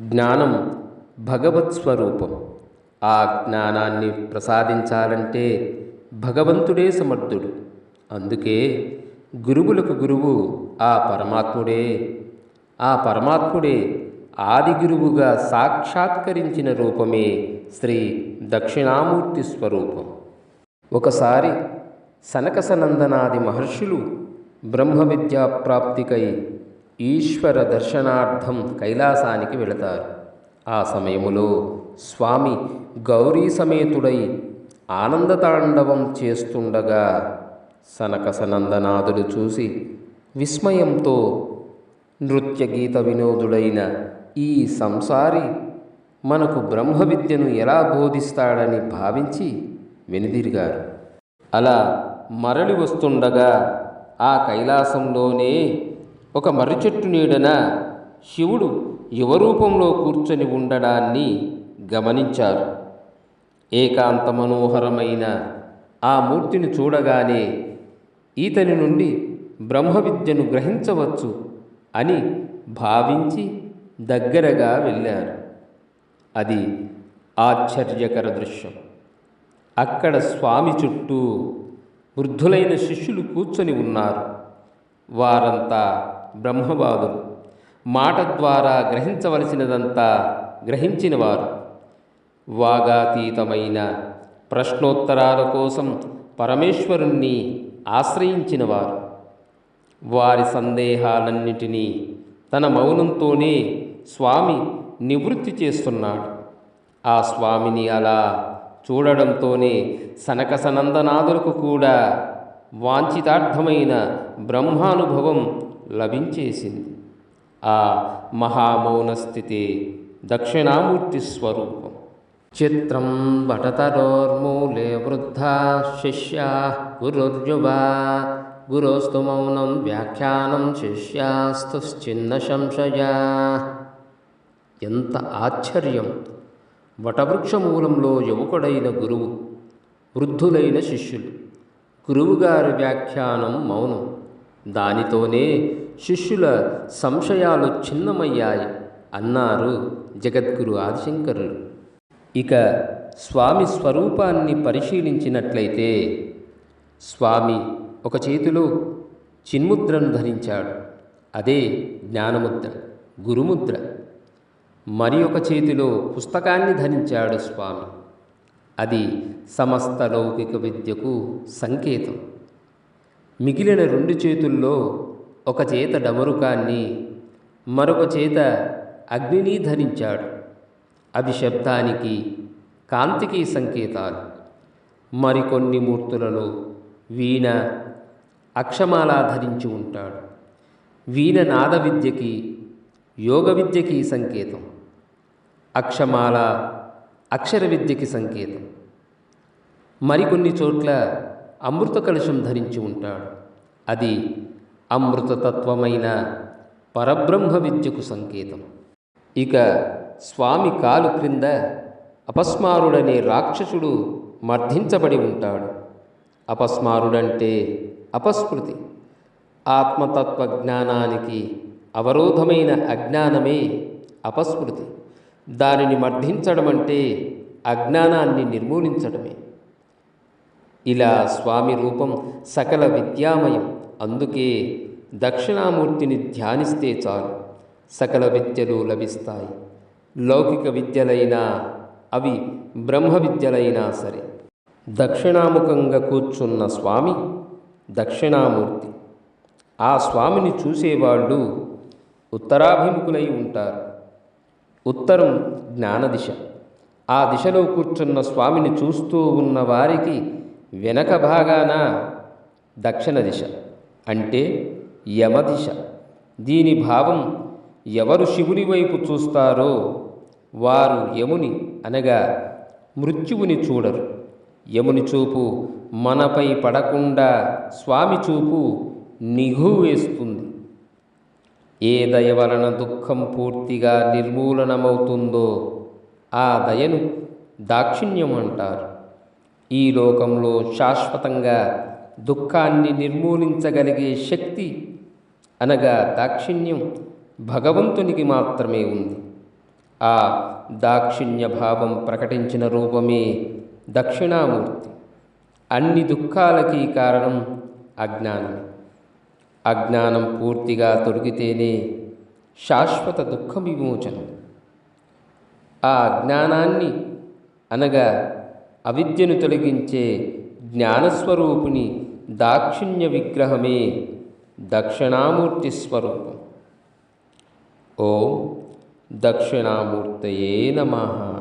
జ్ఞానం భగవత్ స్వరూపం. ఆ జ్ఞానాన్ని ప్రసాదించాలంటే భగవంతుడే సమర్థుడు. అందుకే గురువులకు గురువు ఆ పరమాత్ముడే. ఆ పరమాత్ముడే ఆది గురువుగా సాక్షాత్కరించిన రూపమే శ్రీ దక్షిణామూర్తి స్వరూపం. ఒకసారి సనకసనందనాది మహర్షులు బ్రహ్మ విద్యా ప్రాప్తికై ఈశ్వర దర్శనార్థం కైలాసానికి వెళతారు. ఆ సమయములో స్వామి గౌరీ సమేతుడై ఆనందతాండవం చేస్తుండగా సనకసనందనాదులు చూసి విస్మయంతో నృత్య గీత వినోదుడైన ఈ సంసారి మనకు బ్రహ్మ విద్యను ఎలా బోధిస్తాడని భావించి వెనుదిరిగారు. అలా మరలి వస్తుండగా ఆ కైలాసంలోనే ఒక మర్రి చెట్టు నీడన శివుడు యువరూపంలో కూర్చొని ఉండడాన్ని గమనించారు. ఏకాంత మనోహరమైన ఆ మూర్తిని చూడగానే ఈతని నుండి బ్రహ్మ విద్యను గ్రహించవచ్చు అని భావించి దగ్గరగా వెళ్ళారు. అది ఆశ్చర్యకర దృశ్యం. అక్కడ స్వామి చుట్టూ వృద్ధులైన శిష్యులు కూర్చొని ఉన్నారు. వారంతా బ్రహ్మవాదులు మాట ద్వారా గ్రహించవలసినదంతా గ్రహించినవారు. వాగాతీతమైన ప్రశ్నోత్తరాల కోసం పరమేశ్వరుణ్ణి ఆశ్రయించినవారు. వారి సందేహాలన్నిటినీ తన మౌనంతోనే స్వామి నివృత్తి చేస్తున్నాడు. ఆ స్వామిని అలా చూడడంతోనే సనక సనందనాథులకు కూడా వాంఛితార్థమైన బ్రహ్మానుభవం లభించేసింది. ఆ మహామౌన స్థితి దక్షిణామూర్తి స్వరూపం. చిత్రం వటతరోర్మూలే వృద్ధా శిష్యా గురుర్యువా గురోస్తు మౌనం వ్యాఖ్యానం శిష్యాస్తుశ్చిన్న సంశయా. ఎంత ఆశ్చర్యం! వటవృక్షమూలంలో యువకుడైన గురువు వృద్ధులైన శిష్యులు. గురువుగారి వ్యాఖ్యానం మౌనం. దానితోనే శిష్యుల సంశయాలు చిన్నమయ్యాయి అన్నారు జగద్గురు ఆదిశంకరులు. ఇక స్వామి స్వరూపాన్ని పరిశీలించినట్లయితే స్వామి ఒక చేతిలో చిన్ముద్రను ధరించాడు. అదే జ్ఞానముద్ర గురుముద్ర. మరి ఒక చేతిలో పుస్తకాన్ని ధరించాడు స్వామి. అది సమస్త లౌకిక విద్యకు సంకేతం. మిగిలిన రెండు చేతుల్లో ఒక చేత డమరుకాన్ని మరొక చేత అగ్నిని ధరించాడు. అవి శబ్దానికి కాంతికి సంకేతాలు. మరికొన్ని మూర్తులలో వీణ అక్షమాల ధరించి ఉంటాడు. వీణ నాద విద్యకి యోగ విద్యకి సంకేతం. అక్షమాల అక్షర విద్యకి సంకేతం. మరికొన్ని చోట్ల అమృత కలుషం ధరించి ఉంటాడు. అది అమృతతత్వమైన పరబ్రహ్మ విద్యకు సంకేతం. ఇక స్వామి కాలు క్రింద అపస్మారుడనే రాక్షసుడు మర్ధించబడి ఉంటాడు. అపస్మారుడంటే అపస్మృతి. ఆత్మతత్వ జ్ఞానానికి అవరోధమైన అజ్ఞానమే అపస్మృతి. దానిని మర్ధించడం అంటే అజ్ఞానాన్ని నిర్మూలించడమే. ఇలా స్వామి రూపం సకల విద్యామయం. అందుకే దక్షిణామూర్తిని ధ్యానిస్తే చాలు. సకల విద్యలు లభిస్తాయి. లౌకిక విద్యలైనా అవి బ్రహ్మ విద్యలైనా సరే. దక్షిణాముఖంగా కూర్చున్న స్వామి దక్షిణామూర్తి. ఆ స్వామిని చూసేవాళ్ళు ఉత్తరాభిముఖులై ఉంటారు. ఉత్తరం జ్ఞానదిశ. ఆ దిశలో కూర్చున్న స్వామిని చూస్తూ ఉన్న వారికి వెనక భాగాన దక్షిణ దిశ అంటే యమదిశ దీని భావం ఎవరు శివుని వైపు చూస్తారో వారు యముని అనగా మృత్యువుని చూడరు. యముని చూపు మనపై పడకుండా స్వామి చూపు నిఘు వేస్తుంది. ఏ దయ వలన దుఃఖం పూర్తిగా నిర్మూలనమవుతుందో ఆ దయను దాక్షిణ్యం అంటారు ఈ లోకంలో శాశ్వతంగా దుఃఖాన్ని నిర్మూలించగలిగే శక్తి అనగా దాక్షిణ్యం భగవంతునికి మాత్రమే ఉంది. ఆ దాక్షిణ్య భావం ప్రకటించిన రూపమే దక్షిణామూర్తి. అన్ని దుఃఖాలకి కారణం అజ్ఞానం అజ్ఞానం పూర్తిగా తొలగితేనే శాశ్వత దుఃఖ విమోచనం. ఆ జ్ఞానాన్ని అనగా అవిద్యను తొలగించే జ్ఞానస్వరూపిణి దాక్షిణ్య విగ్రహమే దక్షిణామూర్తి స్వరూపం. ఓం దక్షిణామూర్తయే నమః.